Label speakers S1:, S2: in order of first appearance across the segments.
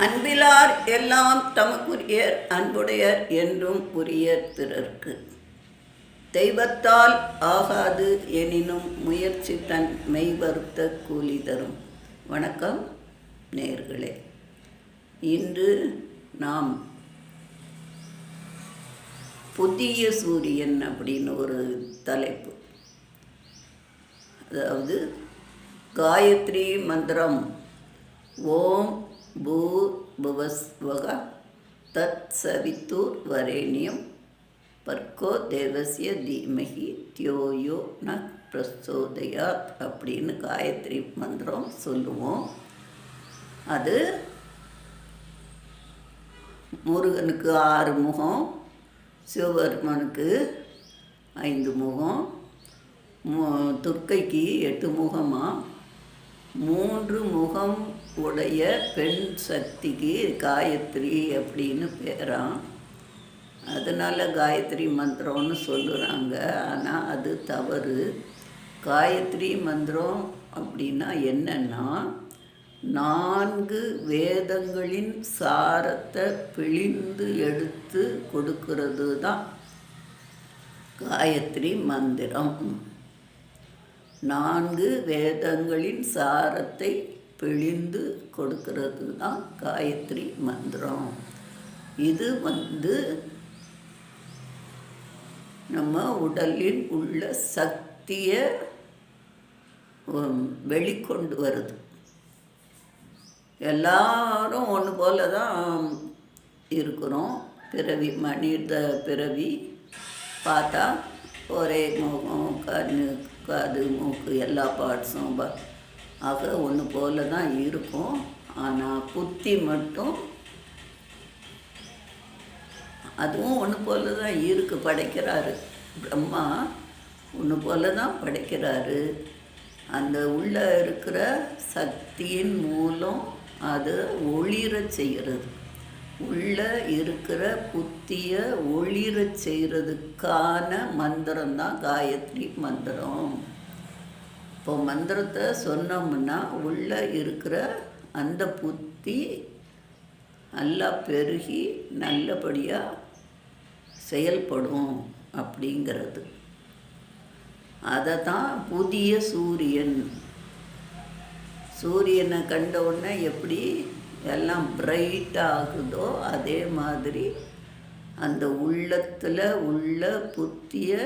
S1: அன்பிலார் எல்லாம் தமக்குரியர் அன்புடையர் என்றும் உரியர் பிறர்க்கு. தெய்வத்தால் ஆகாது எனினும் முயற்சி தன் மெய்வருத்த கூலி தரும். வணக்கம் நேர்களே. இன்று நாம் புதிய சூரியன் அப்படின்னு ஒரு தலைப்பு. அதாவது காயத்ரி மந்திரம். ஓம் பூர்புவஸ்வக தத் சவித்தூர் வரேணியம் பர்கோ தேவசிய தீமகி தியோயோ ந பிரசோதயாத் அப்படின்னு காயத்ரி மந்திரம் சொல்லுவோம். அது முருகனுக்கு ஆறு முகம் சிவபெருமனுக்கு ஐந்து முகம் மு- துர்க்கைக்கு எட்டு முகமாக மூன்று முகம் உடைய பெண் சக்திக்கு காயத்ரி அப்படின்னு பேராம். அதனால் காயத்ரி மந்திரம்னு சொல்லுறாங்க. ஆனால் அது தவறு. காயத்ரி மந்திரம் அப்படின்னா என்னன்னா நான்கு வேதங்களின் சாரத்தை பிழிந்து எடுத்து கொடுக்கிறது தான் காயத்ரி மந்திரம். நான்கு வேதங்களின் சாரத்தை பிழிந்து கொடுக்கிறது தான் காயத்ரி மந்திரம். இது வந்து நம்ம உடலில் உள்ள சக்தியை வெளிக்கொண்டு வருது. எல்லாரும் ஒன்று போல தான் இருக்கிறோம். பிறவி மனித பிறவி பார்த்தா ஒரே முகம் கண்ணு காது மூக்கு எல்லா பார்ட்ஸும் ப- ஆக ஒன்று போல தான் இருக்கும். ஆனால் புத்தி மட்டும் அதுவும் ஒன்று போல தான் இருக்கு படைக்கிறாரு. பிரம்மா ஒன்று போல தான் படைக்கிறாரு. அந்த உள்ளே இருக்கிற சக்தியின் மூலம் அது ஒளிர செய்கிறது. உள்ளே இருக்கிற புத்தியை ஒளிர செய்கிறதுக்கான மந்திரம் தான் காயத்ரி மந்திரம். இப்போ மந்திரத்தை சொன்னோம்னா உள்ளே இருக்கிற அந்த புத்தி நல்லா பெருகி நல்லபடியாக செயல்படும் அப்படிங்கிறது. அதை தான் புதிய சூரியன். சூரியனை கண்ட உடனே எப்படி எல்லாம் பிரைட் ஆகுதோ அதே மாதிரி அந்த உள்ளத்தில் உள்ள புத்திய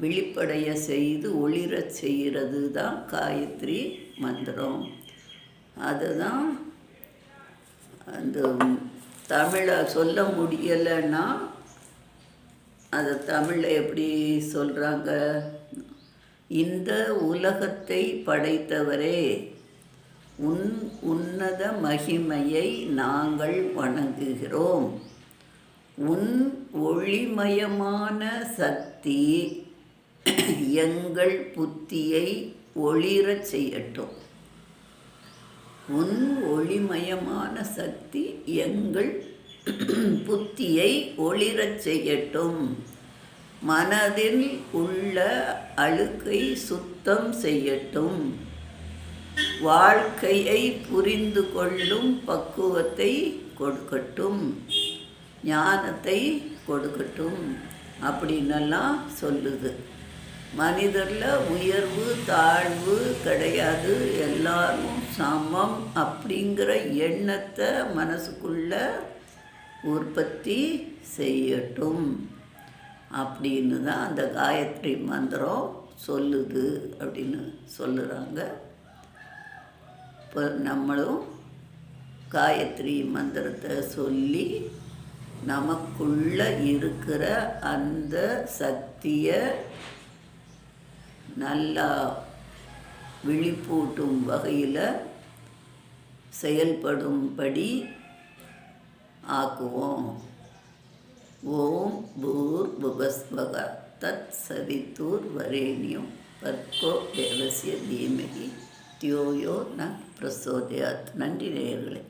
S1: விழிப்படைய செய்து ஒளிரச் செய்கிறது தான் காயத்ரி மந்திரம். அதுதான் அந்த தமிழை சொல்ல முடியலைன்னா அதை தமிழில் எப்படி சொல்கிறாங்க இந்த உலகத்தை படைத்தவரே. உன் உன்னத மகிமையை நாங்கள் வணங்குகிறோம். உன் ஒளிமயமான சக்தி எங்கள் புத்தியை ஒளிரச் செய்யட்டும். உன் ஒளிமயமான சக்தி எங்கள் புத்தியை ஒளிரச் செய்யட்டும். மனதில் உள்ள அழுக்கை சுத்தம் செய்யட்டும். வாழ்க்கையை புரிந்து கொள்ளும் பக்குவத்தை கொடுக்கட்டும். ஞானத்தை கொடுக்கட்டும். அப்படின்னெல்லாம் சொல்லுது. மனிதரில் உயர்வு தாழ்வு கிடையாது. எல்லாரும் சமம் அப்படிங்கிற எண்ணத்தை மனசுக்குள்ள உற்பத்தி செய்யட்டும். அப்படின்னு தான் அந்த காயத்ரி மந்திரம் சொல்லுது அப்படின்னு சொல்லுறாங்க. இப்போ நம்மளும் காயத்ரி மந்திரத்தை சொல்லி நமக்குள்ள இருக்கிற அந்த சக்தியை நல்லா விழிப்பூட்டும் வகையில் செயல்படும்படி ஆக்குவோம். ஓம் பூர் புபஸ்வக தத் சவித்தூர் வரேணியம். பர்கோ தேவசிய தீமகி. தியோயோ ந பிரசோதயாத் நன்றி நேயர்களே